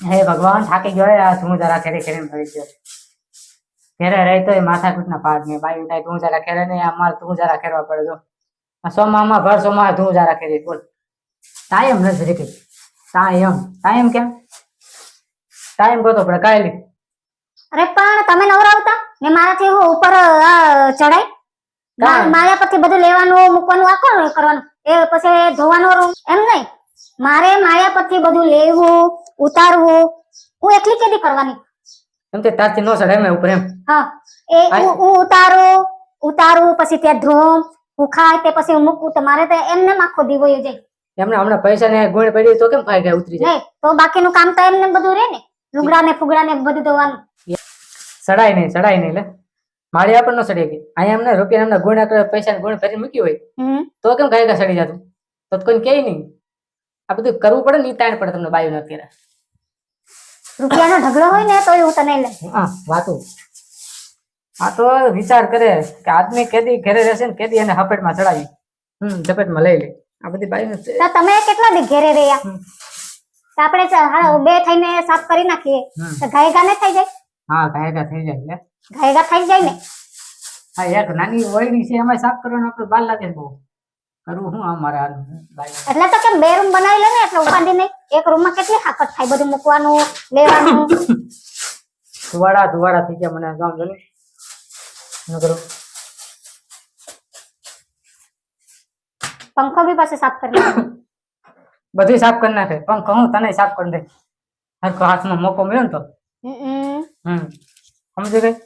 હે ભગવાન થાકી ગયો આ તું જરા ખેરે ખેરે મરી ગયો. ખેરે રહી તો એ માથાકૂટ ના પાડ ને બાઈ ઉઠાય તું જરા ખેરે ને અમાર તું જરા ખેરવા પડે જો. સોમામાં ભર સોમા તું જરા ખેરી બોલ. ટાઈમ નથી રીકી ટાઈમ ટાઈમ કેમ? ટાઈમ ગોતો પડે કાયલી અરે પણ તમે નવરાવતા ને મારાથી હું ઉપર ચડાય. મારા પરથી બધું લેવાનું મૂકવાનું આ કોણ કરવાનું? એ પછી ધોવાનું એમ નહીં. મારે માયા પરથી બધું લેવું ઉતારવું હું એકલી કેદી કરવાની એમ તે તારથી નો સડે મે ઉપર એમ. હા એ હું ઉતારું ઉતારું પછી ત્યાં ધોમ ઉખાય તે પછી હું મૂકું તમારે મારે તો એમને આખો દીવો યો જાય. એમને હમણાં પૈસા ને ગુણ પડી તો કેમ ફાઈ ગયા ઉતરી જાય? તો તો બાકીનું કામ તો એમને બધું રહે ને લુગડા ને ફુગડા ને બધું ધોવાનું. સડાય નહીં સડાય નહીં લે. મારી આપણને ન સડી ગઈ અહીંયા એમને રૂપિયા એમને ગુણ પૈસા ગુણ ફરી મૂકી હોય. તો કેમ ગાય સડી જતું? તો કોઈ કે નહીં. આ બધું કરવું પડે ને તાણ પડે તમને બાયું અત્યારે. રૂપિયાનો ઢગલો હોય ને તો હું તને લે હા વાતું. આ તો વિચાર કરે કે આદમી કેદી ઘરે રહેશે ને કેદી એને હપેટમાં ચડાવી. હમ ઝપેટમાં લઈ લે. આ બધી બાયું તો તમે કેટલા દી ઘરે રહ્યા? તો આપણે બે થઈને સાફ કરી નાખીએ. તો ગાયગા ને થઈ જાય? હા ગાયગા થઈ જાય લે. ગાય થઈ જાય ને? હા એક નાની ઓયડી છે એમાં સાફ કરવાનું આપણે બાર લાગે બહુ. કરવું હું અમારે આ એટલે તો કેમ બે રૂમ બનાવી લે ને એટલે ઉપાધિ નહીં? એક રૂમમાં કેટલી હાકત થાય બધું મૂકવાનું લેવાનું? ધુવાડા ધુવાડા થઈ ગયા મને ગામ જોને ન કરું? પંખો બી પાસે સાફ કરી નાખો. બધું સાફ કરી નાખે. પંખો હું તને સાફ કરી દે. હરખો હાથમાં મોકો મળ્યો ને તો. હમ, સમજી ગઈ?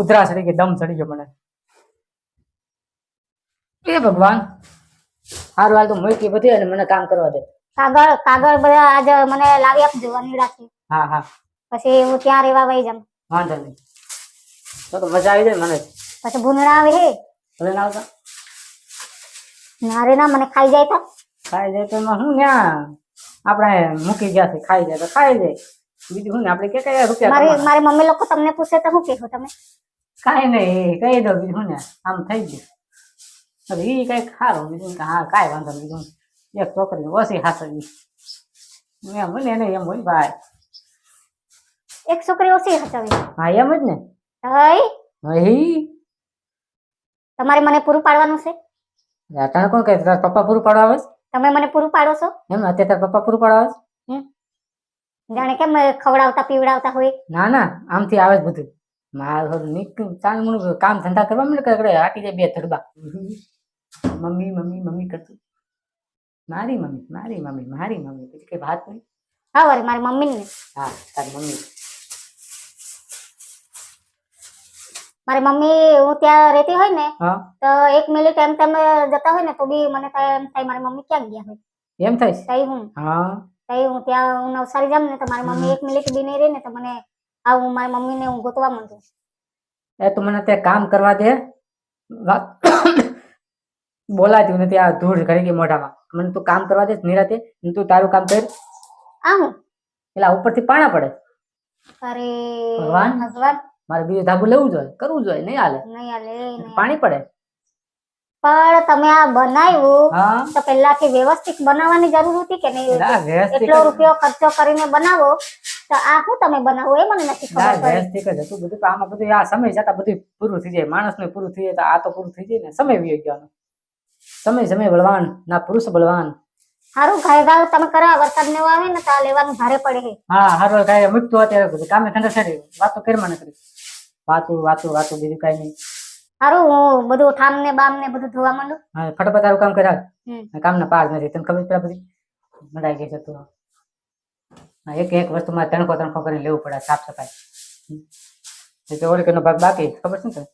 ઉધરા ચડી ગઈ દમ ચડી ગયો મને. એ ભગવાન? હારું હાલ તો મૂકી બધી અને મને કામ કરવા દે. કાગળ કાગળ બધા આજે મને લાવી આપજો અનીડાથી હા હા. પછી હું ત્યાં રહેવા વહી જામ વાંધો નહીં. તો તો મજા આવી જાય મને. પછી ભૂંડણા આવે હે. ભલે ના આવતા. નારે ના મને ખાઈ જાય તો. ખાઈ જાય તો હું ત્યાં આપણે મૂકી ગયા છે ખાઈ જાય તો ખાઈ જાય બીજું હું ને આપણે કે કયા રૂપિયા મારી મારી મમ્મી લોકો તમને પૂછે તો હું કહો તમે? કાંઈ નહીં કહી દો બીજું ને આમ થઈ ગયું. હવે ઈ કંઈક સારું બીજું કે હા કાંઈ વાંધો નહીં બીજું એક છોકરી ઓછી હાથવી એમ હોય ને એને એમ હોય ભાઈ. એક છોકરી ઓછી હચાવી હા એમ જ ને? હઈ? હઈ? તમારે મને પૂરું પાડવાનું છે? તને કોણ કહે તારા પપ્પા પૂરું પાડવા આવે તમે મને પૂરું પાડો છો? એમ અત્યારે તારા પપ્પા પૂરું પાડવા આવે જાણે કેમ ખવડાવતા પીવડાવતા હોય? ના ના આમથી આવે જ બધું. મારું ચાલ કામ ધંધા કરવા મને કરે આટી જાય બે ધડબા? મમ્મી મમ્મી મમ્મી કરતું. મારી મમ્મી મારી મમ્મી મારી મમ્મી. પછી કઈ વાત નહીં. હા વળી મારી મમ્મી ને હા તારી મમ્મી. મારી મમ્મી હું ત્યાં રહેતી હોય ને તો એક મિનિટ એમ તેમ જતા હોય ને તો બી મને થાય એમ થાય મારી મમ્મી ક્યાં ગયા હોય. એમ થાય? તઈ હું. હા. તઈ હું ત્યાં હું નવસારી જામ ને તો મારી મમ્મી એક મિનિટ બી નહીં રહે ને તો મને આવું મારી મમ્મીને હું ગોતવા માંગુ. એ તું મને ત્યાં કામ કરવા દે. વાત બોલાતી નથી આ ધૂળ કરી ગઈ મોઢામાં. મને તું કામ કરવા દે નિરાતે તું તારું કામ કર. આ એટલે ઉપરથી પાણા પડે. અરે ભગવાન. ભગવાન. મારે બીજું ધાબુ લેવું જોઈએ કરવું જોઈએ નહીં હાલે. નહીં હાલે પાણી પડે. પણ તમે આ બનાવ્યું તો પહેલાથી વ્યવસ્થિત બનાવવાની જરૂર હતી કે નહીં? એટલો રૂપિયો ખર્ચો કરીને બનાવો તો આ શું તમે બનાવો એ મને નથી ખબર વ્યવસ્થિત જ હતું બધું. આમાં બધું આ સમય જતા બધું પૂરું થઈ જાય. માણસને પૂરું થઈ જાય તો આ તો પૂરું થઈ જાય ને સમય વી ગયો. સમય સમય બળવાન ના પુરુષ બળવાન. સારું ઘાય ગાવ તમે કરા વરસાદ ને આવે ને તો આ લેવાનું ભારે પડે હે. હા હારું કાંઈ મૂકતું અત્યારે બધું કામે ઠંડા છડી વાતો કરવા ન કરી. વાતું વાતું વાતું બીજું કાંઈ નહીં. સારું હું બધું ઠામ ને બામ ને બધું ધોવા માંડું. હા ફટાફટ તારું કામ કર્યા કામ ના પાર નથી. તને ખબર પડે બધી? મડાઈ ગઈ છે તું. એક એક વસ્તુમાં તણખો તણખો કરીને લેવું પડે સાફ સફાઈ. ઓલી ભાગ બાકી ખબર છે ને?